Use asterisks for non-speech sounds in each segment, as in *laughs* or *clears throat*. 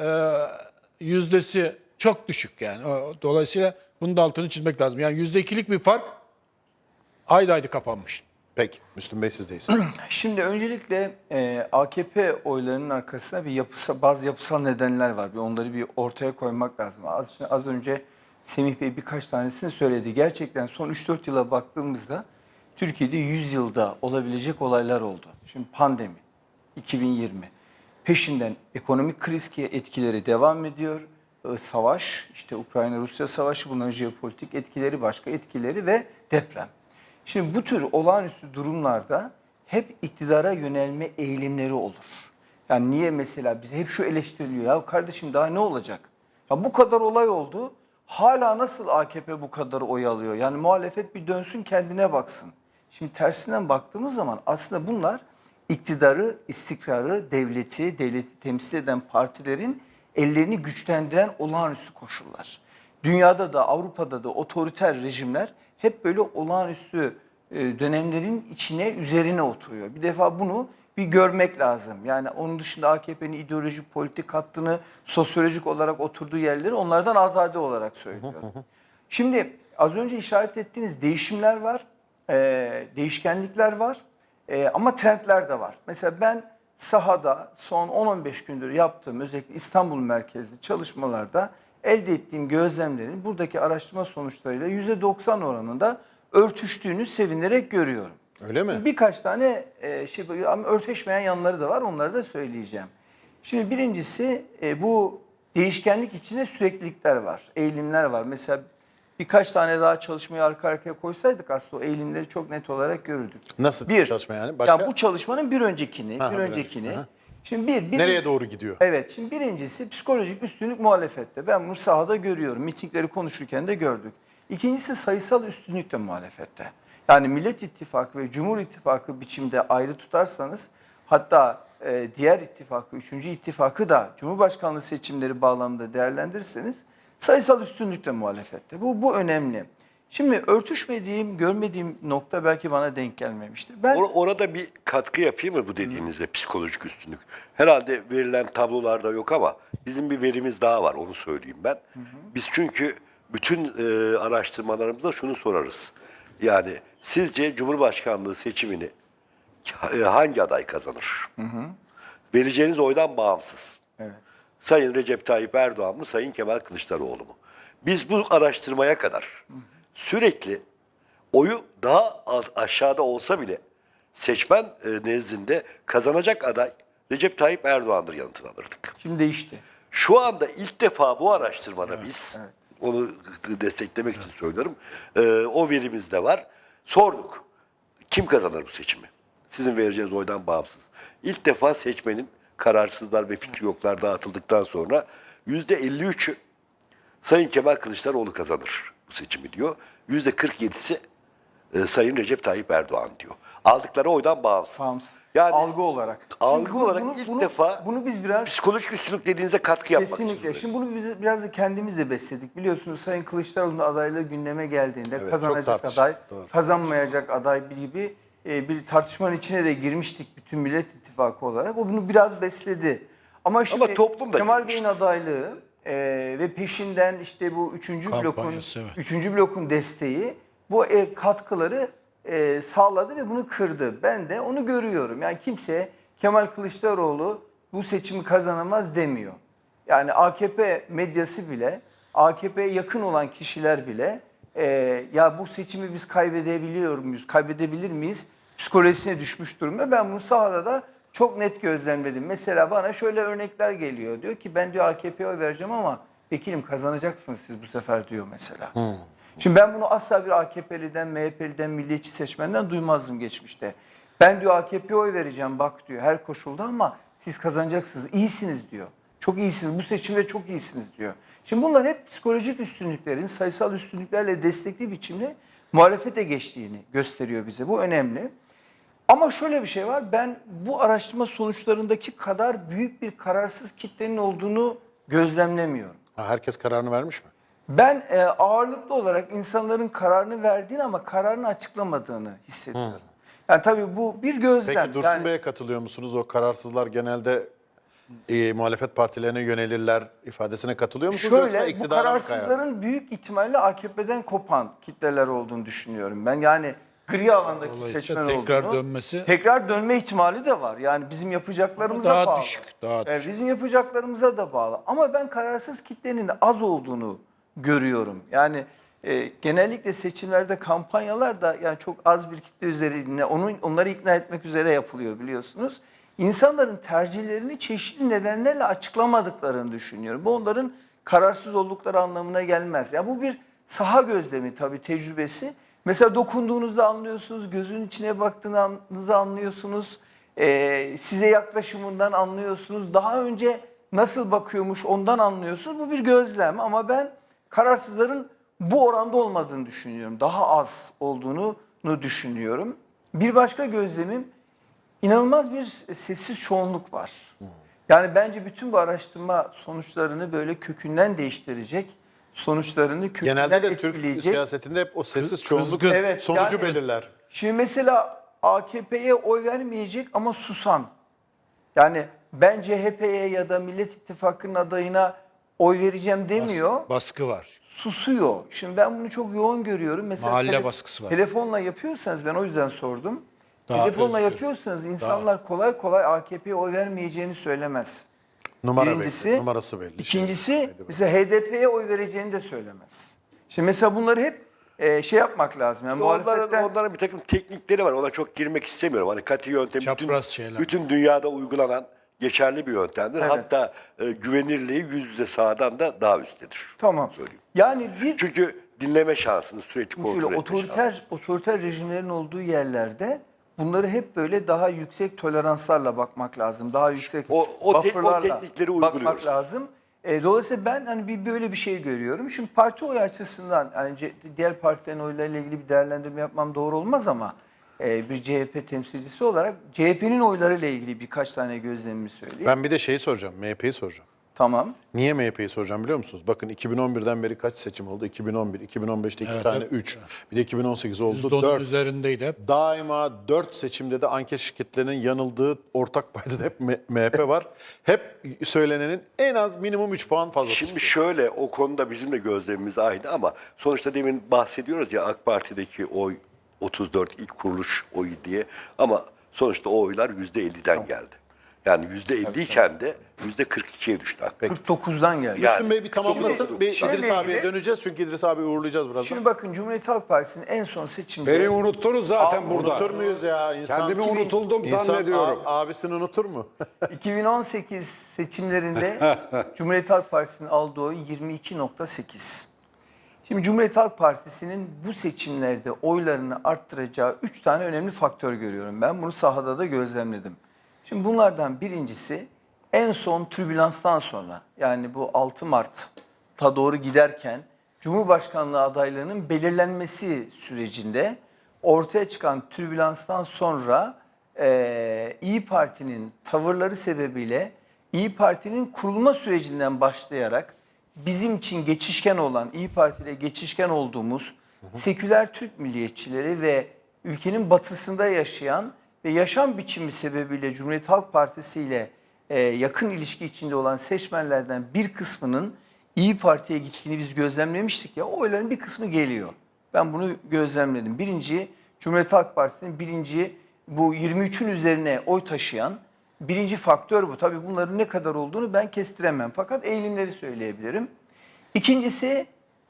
e, yüzdesi çok düşük yani. Dolayısıyla bunun da altını çizmek lazım. Yani yüzde ikilik bir fark haydi haydi kapanmış. Peki. Müslüm Bey sizdeyiz. *clears throat* Şimdi öncelikle e, AKP oylarının arkasında bir yapısa, bazı yapısal nedenler var. Bir onları bir ortaya koymak lazım. Az, az önce Semih Bey birkaç tanesini söyledi. Gerçekten son 3-4 yıla baktığımızda Türkiye'de 100 yılda olabilecek olaylar oldu. Şimdi pandemi, 2020. Peşinden ekonomik kriz ki etkileri devam ediyor. E, Savaş, işte Ukrayna-Rusya savaşı, bunların jeopolitik etkileri, başka etkileri ve deprem. Şimdi bu tür olağanüstü durumlarda hep iktidara yönelme eğilimleri olur. Yani niye mesela bize hep şu eleştiriliyor ya kardeşim daha ne olacak? Ya bu kadar olay oldu. Hala nasıl AKP bu kadar oy alıyor? Yani muhalefet bir dönsün kendine baksın. Şimdi tersinden baktığımız zaman aslında bunlar iktidarı, istikrarı, devleti, devleti temsil eden partilerin ellerini güçlendiren olağanüstü koşullar. Dünyada da Avrupa'da da otoriter rejimler hep böyle olağanüstü e, dönemlerin içine üzerine oturuyor. Bir defa bunu bir görmek lazım. Yani onun dışında AKP'nin ideolojik politik hattını sosyolojik olarak oturduğu yerleri onlardan azade olarak söylüyorum. Şimdi az önce işaret ettiğiniz değişimler var, e, değişkenlikler var e, ama trendler de var. Mesela ben sahada son 10-15 gündür yaptığım özellikle İstanbul merkezli çalışmalarda elde ettiğim gözlemlerin buradaki araştırma sonuçlarıyla %90 oranında örtüştüğünü sevinerek görüyorum. Öyle mi? Birkaç tane e, şey ama örtüşmeyen yanları da var. Onları da söyleyeceğim. Şimdi birincisi e, bu değişkenlik içinde süreklilikler var, eğilimler var. Mesela birkaç tane daha çalışmayı arka arkaya koysaydık aslında o eğilimleri çok net olarak görürdük. Nasıl Bir, çalışma yani? Başka? Ya bu çalışmanın bir öncekini, Ha, bir öncekini. önceki, aha. Şimdi bir, bir Nereye doğru gidiyor? Evet, şimdi birincisi psikolojik üstünlük muhalefette. Ben bunu sahada görüyorum. Mitingleri konuşurken de gördük. İkincisi sayısal üstünlük de muhalefette. Yani Millet İttifakı ve Cumhur İttifakı biçimde ayrı tutarsanız hatta e, diğer ittifakı, üçüncü ittifakı da Cumhurbaşkanlığı seçimleri bağlamında değerlendirirseniz sayısal üstünlük de muhalefette. Bu, bu önemli. Şimdi örtüşmediğim, görmediğim nokta belki bana denk gelmemiştir. Ben Or- Orada bir katkı yapayım mı bu dediğinizde psikolojik üstünlük? Herhalde verilen tablolarda yok ama bizim bir verimiz daha var onu söyleyeyim ben. Biz çünkü bütün e, araştırmalarımızda şunu sorarız. Yani sizce Cumhurbaşkanlığı seçimini e, hangi aday kazanır? Vereceğiniz oydan bağımsız. Evet. Sayın Recep Tayyip Erdoğan mı, Sayın Kemal Kılıçdaroğlu mu? Biz bu araştırmaya kadar sürekli oyu daha az aşağıda olsa bile seçmen e, nezdinde kazanacak aday Recep Tayyip Erdoğan'dır yanıtını alırdık. şimdi değişti. Şu anda ilk defa bu araştırmada biz, onu desteklemek için söylüyorum, e, o verimiz de var. Sorduk, kim kazanır bu seçimi? Sizin vereceğiniz oydan bağımsız. İlk defa seçmenin kararsızlar ve fikri yoklar dağıtıldıktan sonra yüzde 53'ü Sayın Kemal Kılıçdaroğlu kazanır bu seçimi diyor. Yüzde 47'si e, Sayın Recep Tayyip Erdoğan diyor. Aldıkları oydan bağımsız. Bağımsız. Yani algı olarak. algı Şimdi bu- olarak ilk defa bunu biz biraz psikolojik üstünlük dediğinize katkı yapmak için kesinlikle. söylüyorum. Şimdi bunu biz biraz da kendimiz de besledik. Biliyorsunuz Sayın Kılıçdaroğlu'nun adaylığı gündeme geldiğinde çok kazanacak aday, doğru. kazanmayacak aday gibi e, bir tartışmanın içine de girmiştik bütün Millet İttifakı olarak. O bunu biraz besledi. Ama şimdi toplum da Kemal. Bey'in adaylığı e, ve peşinden işte bu üçüncü blokun evet. üçüncü blokun desteği bu e, katkıları e, sağladı ve bunu kırdı. Ben de onu görüyorum. Yani kimse Kemal Kılıçdaroğlu bu seçimi kazanamaz demiyor. Yani AKP medyası bile, AKP'ye yakın olan kişiler bile e, ya bu seçimi biz kaybedebiliyor muyuz, kaybedebilir miyiz psikolojisine düşmüş durumda. Ben bunu sahada da çok net gözlemledim. Mesela bana şöyle örnekler geliyor. Diyor ki ben diyor AKP'ye oy vereceğim ama vekilim kazanacaksınız siz bu sefer diyor mesela. Şimdi ben bunu asla bir AKP'liden, MHP'liden, milliyetçi seçmenden duymazdım geçmişte. Ben diyor AKP'ye oy vereceğim bak diyor her koşulda ama siz kazanacaksınız. İyisiniz diyor. Çok iyisiniz. Bu seçimde çok iyisiniz diyor. Şimdi bunlar hep psikolojik üstünlüklerin sayısal üstünlüklerle destekli biçimde muhalefete geçtiğini gösteriyor bize. Bu önemli. Ama şöyle bir şey var. Ben bu araştırma sonuçlarındaki kadar büyük bir kararsız kitlenin olduğunu gözlemlemiyorum. Ha, herkes kararını vermiş mi? Ben e, ağırlıklı olarak insanların kararını verdiğini ama kararını açıklamadığını hissediyorum. Yani tabii bu bir gözlem. Peki Dursun Yani- Bey'e katılıyor musunuz? O kararsızlar genelde e, muhalefet partilerine yönelirler ifadesine katılıyor musunuz? Şöyle bu kararsızların büyük ihtimalle AKP'den kopan kitleler olduğunu düşünüyorum. Ben yani gri alandaki seçmen tekrar olduğunu, dönmesi- tekrar dönme ihtimali de var. Yani bizim yapacaklarımıza Daha bağlı. düşük, daha düşük. bizim yapacaklarımıza da bağlı. Ama ben kararsız kitlenin az olduğunu görüyorum. Yani e, genellikle seçimlerde kampanyalar da yani çok az bir kitle üzerine onun onları ikna etmek üzere yapılıyor biliyorsunuz. İnsanların tercihlerini çeşitli nedenlerle açıklamadıklarını düşünüyorum. Bu onların kararsız oldukları anlamına gelmez. Ya bu bir saha gözlemi tabii tecrübesi. Mesela dokunduğunuzda anlıyorsunuz, gözün içine baktığınızda anlıyorsunuz, e, size yaklaşımından anlıyorsunuz. Daha önce nasıl bakıyormuş ondan anlıyorsunuz. Bu bir gözlem ama ben kararsızların bu oranda olmadığını düşünüyorum. Daha az olduğunu düşünüyorum. Bir başka gözlemim inanılmaz bir sessiz çoğunluk var. Yani bence bütün bu araştırma sonuçlarını böyle kökünden değiştirecek, sonuçlarını kökünden Genelde de Türk etkileyecek. siyasetinde hep o sessiz çoğunluk kızgın. Evet, sonucu yani- belirler. Şimdi mesela AKP'ye oy vermeyecek ama susan. Yani ben CHP'ye ya da Millet İttifakı'nın adayına oy vereceğim demiyor. Baskı var. Susuyor. Şimdi ben bunu çok yoğun görüyorum. Mesela Mahalle baskısı var. Telefonla yapıyorsanız ben o yüzden sordum. Daha telefonla özgür. yapıyorsanız insanlar kolay kolay AKP'ye oy vermeyeceğini söylemez. Numara Birincisi, belli, numarası belli. İkincisi Şey, mesela HDP'ye oy vereceğini de söylemez. Şimdi mesela bunları hep e, şey yapmak lazım. Yani Onların, muhalefetten onların bir takım teknikleri var. Ona çok girmek istemiyorum. Hani katı yöntem bütün, Çapraz şeyler. bütün dünyada uygulanan geçerli bir yöntemdir. Evet. Hatta e, güvenirliği yüz yüze sağdan da daha üsttedir. tamam. Söyleyeyim. Yani bir Çünkü dinleme şansını sürekli kontrol şöyle etme otoriter otoriter rejimlerin olduğu yerlerde bunları hep böyle daha yüksek toleranslarla bakmak lazım. Daha yüksek O- o tek- o teknikleri bakmak uyguluyoruz. lazım. E, dolayısıyla ben hani bir böyle bir şey görüyorum. Şimdi parti oyu açısından yani diğer partilerin oylarıyla ilgili bir değerlendirme yapmam doğru olmaz ama e, bir CHP temsilcisi olarak CHP'nin oylarıyla ilgili birkaç tane gözlemimi söyleyeyim. Ben bir de şeyi soracağım, MHP'yi soracağım. Tamam. Niye MHP'yi soracağım biliyor musunuz? Bakın 2011'den beri kaç seçim oldu? 2011, 2015'te iki Evet, tane evet. 3. Bir de 2018 oldu %10'un 4. üzerindeydi hep. Daima 4 seçimde de anket şirketlerinin yanıldığı ortak payda da hep MHP var. Hep söylenenin en az minimum 3 puan fazla. Şimdi şöyle o konuda bizim de gözlemimiz aynı ama sonuçta demin bahsediyoruz ya AK Parti'deki oy 34 ilk kuruluş oyu diye ama sonuçta o oylar %50'den geldi. Yani %50 iken de %42'ye düştü AK Parti. 49'dan geldi. Ya- Müslüm Bey bir tamamlasın. Bir Şimdi İdris abiye döneceğiz çünkü İdris abi uğurlayacağız birazdan. Şimdi bakın Cumhuriyet Halk Partisi'nin en son seçimde Beni unuttunuz zaten Aa, burada. Unutur muyuz ya? İnsan, Kendimi unutuldum İnsan zannediyorum. a- abisini unutur mu? *laughs* 2018 seçimlerinde *laughs* Cumhuriyet Halk Partisi'nin aldığı oy 22.8. Şimdi Cumhuriyet Halk Partisi'nin bu seçimlerde oylarını arttıracağı 3 tane önemli faktör görüyorum ben. Bunu sahada da gözlemledim. Şimdi bunlardan birincisi en son türbülanstan sonra yani bu 6 Mart'a doğru giderken Cumhurbaşkanlığı adaylığının belirlenmesi sürecinde ortaya çıkan türbülanstan sonra eee İyi Parti'nin tavırları sebebiyle İyi Parti'nin kurulma sürecinden başlayarak bizim için geçişken olan, İyi Parti ile geçişken olduğumuz seküler Türk milliyetçileri ve ülkenin batısında yaşayan ve yaşam biçimi sebebiyle Cumhuriyet Halk Partisi ile e, yakın ilişki içinde olan seçmenlerden bir kısmının İyi Parti'ye gittiğini biz gözlemlemiştik ya o oyların bir kısmı geliyor. Ben bunu gözlemledim. Birinci Cumhuriyet Halk Partisi'nin birinci bu 23'ün üzerine oy taşıyan birinci faktör bu. Tabii bunların ne kadar olduğunu ben kestiremem. Fakat eğilimleri söyleyebilirim. İkincisi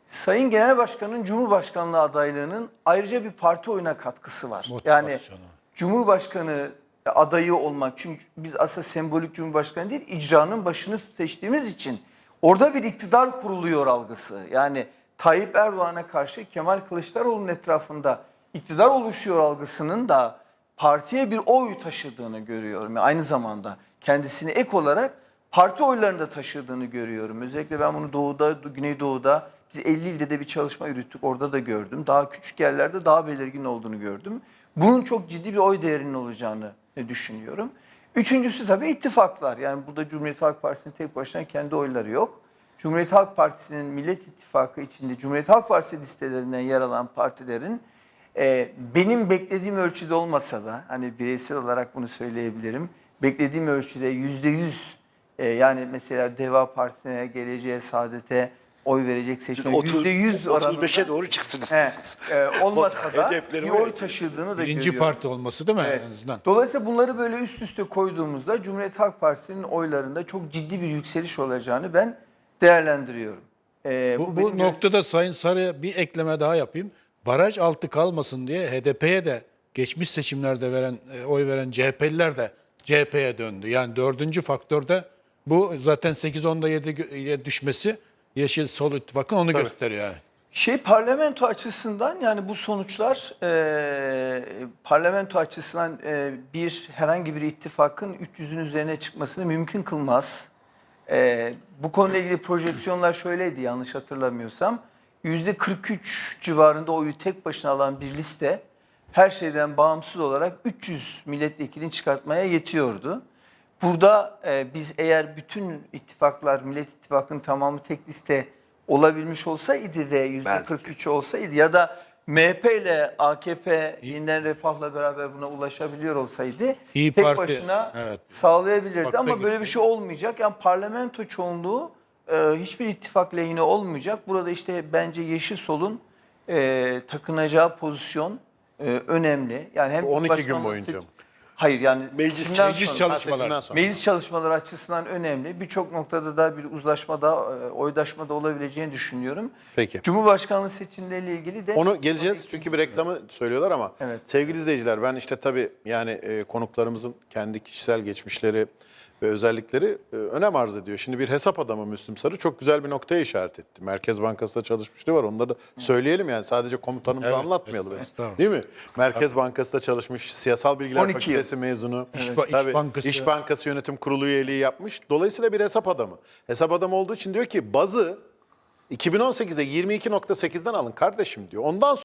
Sayın Genel Başkan'ın Cumhurbaşkanlığı adaylığının ayrıca bir parti oyuna katkısı var. Yani Motivasyonu. Cumhurbaşkanı adayı olmak çünkü biz aslında sembolik Cumhurbaşkanı değil icranın başını seçtiğimiz için orada bir iktidar kuruluyor algısı. Yani Tayyip Erdoğan'a karşı Kemal Kılıçdaroğlu'nun etrafında iktidar oluşuyor algısının da partiye bir oy taşıdığını görüyorum. Yani aynı zamanda kendisini ek olarak parti oylarını da taşıdığını görüyorum. Özellikle ben bunu doğuda, Güneydoğu'da biz 50 ilde de bir çalışma yürüttük. Orada da gördüm. Daha küçük yerlerde daha belirgin olduğunu gördüm. Bunun çok ciddi bir oy değerinin olacağını düşünüyorum. Üçüncüsü tabii ittifaklar. Yani burada Cumhuriyet Halk Partisi'nin tek başına kendi oyları yok. Cumhuriyet Halk Partisi'nin Millet İttifakı içinde Cumhuriyet Halk Partisi listelerinden yer alan partilerin e, benim beklediğim ölçüde olmasa da hani bireysel olarak bunu söyleyebilirim. Beklediğim ölçüde yüzde yüz e, yani mesela Deva Partisi'ne, Geleceğe, Saadet'e oy verecek seçmen Otuz- %100 oranında 35'e doğru çıksın he, istiyorsunuz. e, olmasa da bir oy taşıdığını da Birinci görüyorum. parti olması değil mi Evet. en azından? Dolayısıyla bunları böyle üst üste koyduğumuzda Cumhuriyet Halk Partisi'nin oylarında çok ciddi bir yükseliş olacağını ben değerlendiriyorum. Ee, Bu, bu benim noktada Sayın Sarı'ya bir ekleme daha yapayım. Baraj altı kalmasın diye HDP'ye de geçmiş seçimlerde veren e, oy veren CHP'liler de CHP'ye döndü. Yani dördüncü faktörde bu zaten 8-10'da 7'ye düşmesi Yeşil Sol İttifakı'nın onu gösteriyor yani. Şey parlamento açısından yani bu sonuçlar e, parlamento açısından e, bir herhangi bir ittifakın 300'ün üzerine çıkmasını mümkün kılmaz. E, bu konuyla ilgili projeksiyonlar şöyleydi yanlış hatırlamıyorsam. %43 civarında oyu tek başına alan bir liste her şeyden bağımsız olarak 300 milletvekilini çıkartmaya yetiyordu. Burada e, biz eğer bütün ittifaklar, Millet İttifakı'nın tamamı tek liste olabilmiş olsaydı ve %43 olsaydı ya da MHP ile AKP yeniden refahla beraber buna ulaşabiliyor olsaydı İyi tek Parti, başına evet. sağlayabilirdi. Ama böyle bir şey olmayacak. Yani parlamento çoğunluğu e, hiçbir ittifak lehine olmayacak. Burada işte bence Yeşil Sol'un e, takınacağı pozisyon e, önemli. Yani hem 12 gün boyunca? Hayır yani Meclis- seçimden meclis sonra- çalış- Ha, seçimden Çalışmalar. sonra. Meclis çalışmaları açısından önemli. Birçok noktada da bir uzlaşmada, e, oydaşmada olabileceğini düşünüyorum. Peki. Cumhurbaşkanlığı seçimleriyle ilgili de Onu geleceğiz çünkü bir reklamı söylüyorlar ama Evet. sevgili izleyiciler ben işte tabii yani e, konuklarımızın kendi kişisel geçmişleri ve özellikleri e, önem arz ediyor. Şimdi bir hesap adamı Müslüm Sarı çok güzel bir noktaya işaret etti. Merkez Bankası'nda çalışmışlığı var. Onları da söyleyelim yani sadece komutanımızı Evet, anlatmayalım. estağfurullah. Değil mi? Merkez Bankası'nda çalışmış, siyasal bilgiler 12 yıl. fakültesi mezunu. İş İş Tabii, Bankası- İş Bankası Yönetim Kurulu üyeliği yapmış. Dolayısıyla bir hesap adamı. Hesap adamı olduğu için diyor ki bazı 2018'de 22.8'den alın kardeşim diyor. Ondan